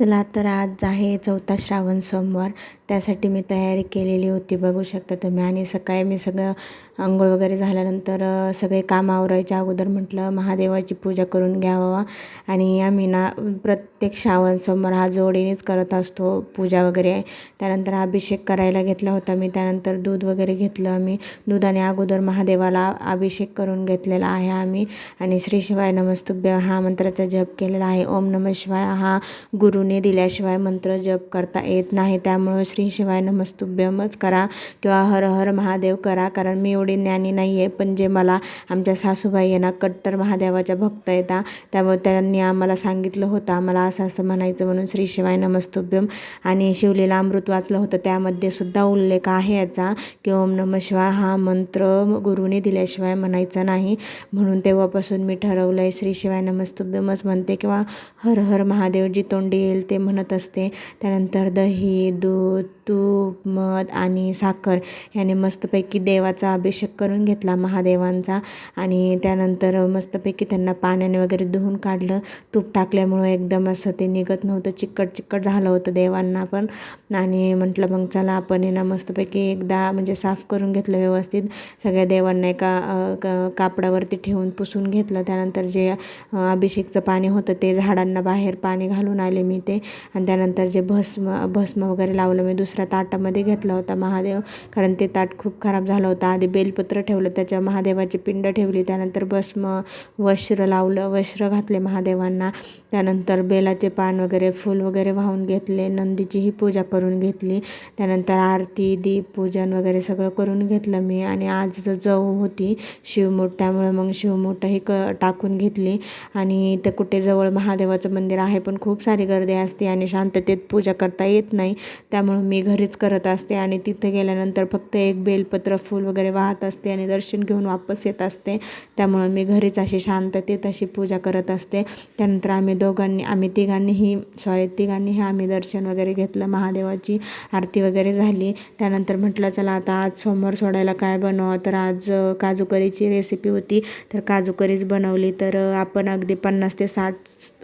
चला तर आज आहे चौथा श्रावण सोमवार. त्यासाठी मी तयारी केलेली होती बघू शकता तुम्ही. आणि सकाळी मी सगळं आंघोळ वगैरे झाल्यानंतर सगळे काम आवरायच्या अगोदर म्हटलं महादेवाची पूजा करून घ्यावा आणि आम्ही ना प्रत्येक श्रावण सोमवार हा जोडीनेच करत असतो पूजा वगैरे. त्यानंतर अभिषेक करायला घेतला होता मी. त्यानंतर दूध वगैरे घेतलं आम्ही. दुधाने अगोदर महादेवाला अभिषेक करून घेतलेला आहे आम्ही. आणि श्री शिवाय नमस्तुभ्य हा मंत्राचा जप केलेला आहे. ओम नम शिवाय हा गुरुने दिल्याशिवाय मंत्र जप करता येत नाही. त्यामुळं श्री शिवाय नमस्तुभ्यमच करा किंवा हर हर महादेव करा. कारण मी एवढी ज्ञानी नाही आहे पण जे मला आमच्या सासूबाई आहे ना कट्टर महादेवाच्या भक्त येता त्यामुळे त्यांनी आम्हाला सांगितलं होतं आम्हाला असं असं म्हणायचं म्हणून श्री शिवाय नमस्तुभ्यम आणि शिवलीला अमृत वाचलं होतं त्यामध्ये सुद्धा उल्लेख आहे याचा की ओम नम शिवाय हा मंत्र गुरुने दिल्याशिवाय म्हणायचा नाही. म्हणून तेव्हापासून मी ठरवलं आहे श्री शिवाय नमस्तुभ्यमच म्हणते किंवा हर हर महादेव जी तोंडी येईल ते म्हणत असते. त्यानंतर दही दूध तूप मध आणि साखर याने मस्तपैकी देवाचा अभिषेक करून घेतला महादेवांचा. आणि त्यानंतर मस्तपैकी त्यांना पाण्याने वगैरे धुवून काढलं. तूप टाकल्यामुळं एकदम असं ते निघत नव्हतं. चिकट चिकट झालं होतं देवांना पण. आणि म्हटलं मग चला आपण यांना ना मस्तपैकी एकदा म्हणजे साफ करून घेतलं व्यवस्थित. सगळ्या देवांना एका क- कापडावरती ठेवून पुसून घेतलं. त्यानंतर जे अभिषेकचं पाणी होतं ते झाडांना बाहेर पाणी घालून आले मी ते. आणि त्यानंतर जे भस्म भस्म वगैरे लावलं मी दुसरं दुसऱ्या ताटामध्ये घेतला होता महादेव. कारण ते ताट खूप खराब झालं होतं. आधी बेलपत्र ठेवलं त्याच्या महादेवाची पिंड ठेवली त्यानंतर भस्म वस्त्र लावलं वस्त्र घातले महादेवांना. त्यानंतर बेलाचे पान वगैरे फूल वगैरे वाहून घेतले नंदीचीही पूजा करून घेतली. त्यानंतर आरती दीप पूजन वगैरे सगळं करून घेतलं मी. आणि आज जव होती शिवमूठ त्यामुळे मग शिवमूठही क टाकून घेतली. आणि इथं कुठे जवळ महादेवाचं मंदिर आहे पण खूप सारी गर्दी असते आणि शांततेत पूजा करता येत नाही. त्यामुळं मी घरीच करत असते आणि तिथं गेल्यानंतर फक्त एक बेलपत्र फूल वगैरे वाहत असते आणि दर्शन घेऊन वापस येत असते. त्यामुळं मी घरीच अशी शांततेत अशी पूजा करत असते. त्यानंतर आम्ही दोघांनी आम्ही तिघांनीही सॉरी तिघांनीही आम्ही दर्शन वगैरे घेतलं महादेवाची आरती वगैरे झाली. त्यानंतर म्हटलं चला आता आज सोमवार सोडायला काय बनवावं? तर आज काजू करीची रेसिपी होती. तर काजू करीच बनवली. तर आपण अगदी पन्नास ते साठ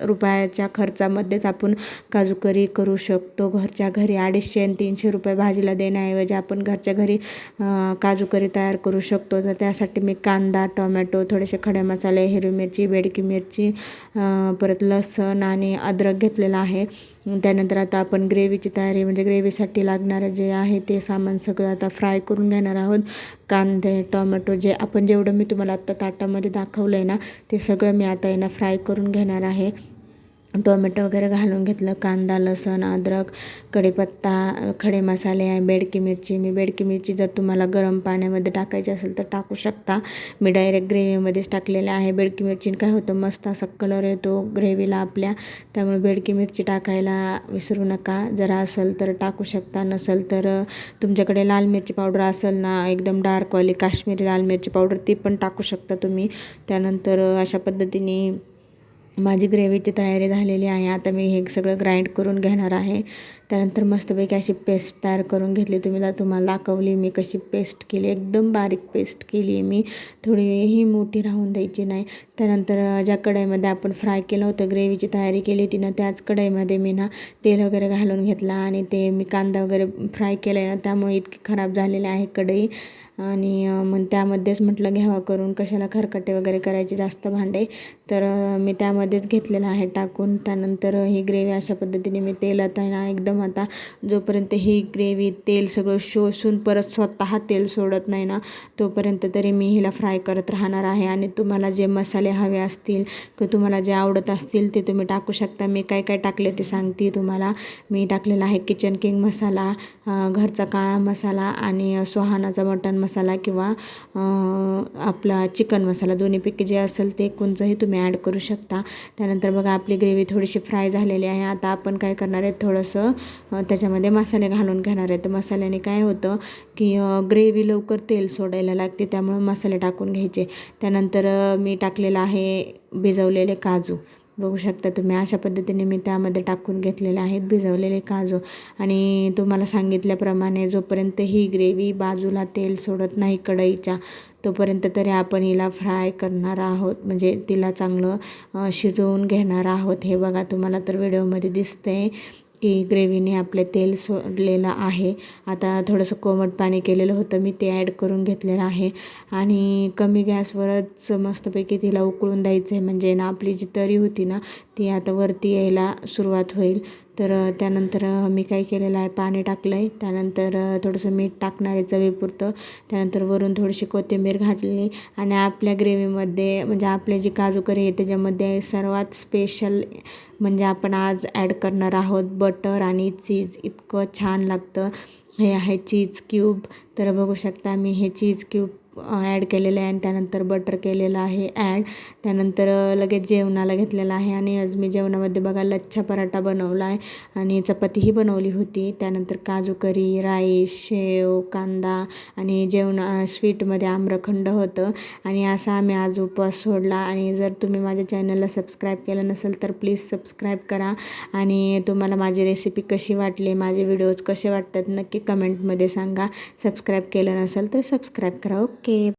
रुपयाच्या खर्चामध्येच आपण काजू करी करू शकतो. घरच्या घरी अडीचशे आणि तीनशे रुपये भाजीला देण्याऐवजी आपण घरच्या घरी काजू करी तयार करू शकतो. तर त्यासाठी मी कांदा टोमॅटो थोडेसे खडे मसाले हिरवी मिरची बेडकी मिरची परत लसण आणि अद्रक घेतलेलं आहे. त्यानंतर आता आपण ग्रेव्हीची तयारी म्हणजे ग्रेव्हीसाठी लागणारं जे आहे ते सामान सगळं आता फ्राय करून घेणार आहोत. कांदे टोमॅटो जे आपण जेवढं मी तुम्हाला आत्ता ताटामध्ये दाखवलं आहे ना ते सगळं मी आता यांना फ्राय करून घेणार आहे. टोमॅटो वगैरे घालून घेतलं. कांदा लसूण अद्रक कढीपत्ता खडे मसाले बेडकी मिरची. मी बेडकी मिरची जर तुम्हाला गरम पाण्यामध्ये टाकायची असेल तर टाकू शकता. मी डायरेक्ट ग्रेव्हीमध्येच टाकलेले आहे. बेडकी मिरचीने काय होतं मस्त असा कलर येतो ग्रेव्हीला आपल्या. त्यामुळे बेडकी मिरची टाकायला विसरू नका. जरा असेल तर टाकू शकता. नसेल तर तुमच्याकडे लाल मिरची पावडर असेल ना एकदम डार्कवाली काश्मीरी लाल मिरची पावडर ती पण टाकू शकता तुम्ही. त्यानंतर अशा पद्धतीने माझी ग्रेव्हीची तयारी झालेली आहे. आता मी हे सगळं ग्राइंड करून घेणार आहे. त्यानंतर मस्तपैकी अशी पेस्ट तयार करून घेतली. तुम्ही तुम्हाला दाखवली मी कशी पेस्ट केली एकदम बारीक पेस्ट केली आहे मी. थोडीही मोठी राहून द्यायची नाही. त्यानंतर ज्या कढईमध्ये आपण फ्राय केलं होतं ग्रेव्हीची तयारी केली होती ना त्याच कढईमध्ये मी ना तेल वगैरे घालून घेतला आणि ते मी कांदा वगैरे फ्राय केला आहे ना त्यामुळे इतकी खराब झालेली आहे कढई. आणि मग त्यामध्येच म्हटलं घ्यावा करून कशाला खरकटे वगैरे करायचे जास्त भांडे. तर मी त्यामध्ये त्यामध्येच घेतलेलं आहे टाकून. त्यानंतर ही ग्रेव्ही अशा पद्धतीने मी तेलात आहे ना एकदम आता जोपर्यंत ही ग्रेव्ही तेल सगळं शोषून परत स्वतः तेल सोडत नाही ना तोपर्यंत तरी मी हिला फ्राय करत राहणार आहे. आणि तुम्हाला जे मसाले हवे असतील किंवा तुम्हाला जे आवडत असतील ते तुम्ही टाकू शकता. मी काय काय टाकले ते सांगते तुम्हाला. मी टाकलेला आहे किचन किंग मसाला घरचा काळा मसाला आणि सोहानाचा सुहानाचा मटण मसाला किंवा आपला चिकन मसाला. दोन्हीपैकी जे असेल ते कोणचंही तुम्ही ॲड करू शकता. त्यानंतर बघा आपली ग्रेव्ही थोडीशी फ्राय झालेली आहे. आता आपण काय करणार आहे थोडंसं त्याच्यामध्ये मसाले घालून घेणार आहे. तर मसाल्याने काय होतं की ग्रेव्ही लवकर तेल सोडायला लागते त्यामुळे मसाले टाकून घ्यायचे. त्यानंतर मी टाकलेलं आहे भिजवलेले काजू. बघू शकता तुम्ही. अशा पद्धतीने मी त्यामध्ये टाकून घेतलेले आहेत भिजवलेले काजू. आणि तुम्हाला सांगितल्याप्रमाणे जोपर्यंत ही ग्रेव्ही बाजूला तेल सोडत नाही कढईच्या तोपर्यंत तरी आपण हिला फ्राय करणार आहोत. म्हणजे तिला चांगलं शिजवून घेणार आहोत. हे बघा तुम्हाला तर व्हिडिओमध्ये दिसतंय. की ग्रेव्हीने आपले तेल सोडलेलं आहे. आता थोडंसं कोमट पाणी केलेलं होतं मी ते ॲड करून घेतलेलं आहे. आणि कमी गॅसवरच मस्तपैकी तिला उकळून द्यायचं आहे म्हणजे ना आपली जी तरी होती ना ती आता वरती यायला सुरुवात होईल. तर त्यानंतर मी काय केलेलं आहे पाणी टाकलं आहे त्यानंतर थोडंसं मीठ टाकणार आहे चवीपुरतं. त्यानंतर वरून थोडीशी कोथिंबीर घातली आणि आपल्या ग्रेव्हीमध्ये म्हणजे आपले जे काजू करी आहे त्याच्यामध्ये सर्वात स्पेशल म्हणजे आपण आज ॲड करणार आहोत बटर आणि चीज. इतकं छान लागतं. हे आहे चीज क्यूब. तर बघू शकता मी हे चीज क्यूब ॲड केलेलं आहे आणि त्यानंतर बटर केलेलं आहे ॲड त्यानंतर लगेच जेवणाला घेतलेलं आहे आणि आज मी जेवणामध्ये बघा लच्छा पराठा बनवला आहे आणि चपातीही बनवली होती. त्यानंतर काजू करी राईस शेव कांदा आणि जेवण स्वीटमध्ये आम्रखंड होतं. आणि असा आम्ही आज उपवास सोडला आणि जर तुम्ही माझ्या चॅनलला सबस्क्राईब केलं नसेल तर प्लीज सबस्क्राईब करा आणि तुम्हाला माझी रेसिपी कशी वाटली माझे व्हिडिओज कसे वाटतात नक्की कमेंटमध्ये सांगा. सबस्क्राईब केलं नसेल तर सबस्क्राईब करा ओके? Oke,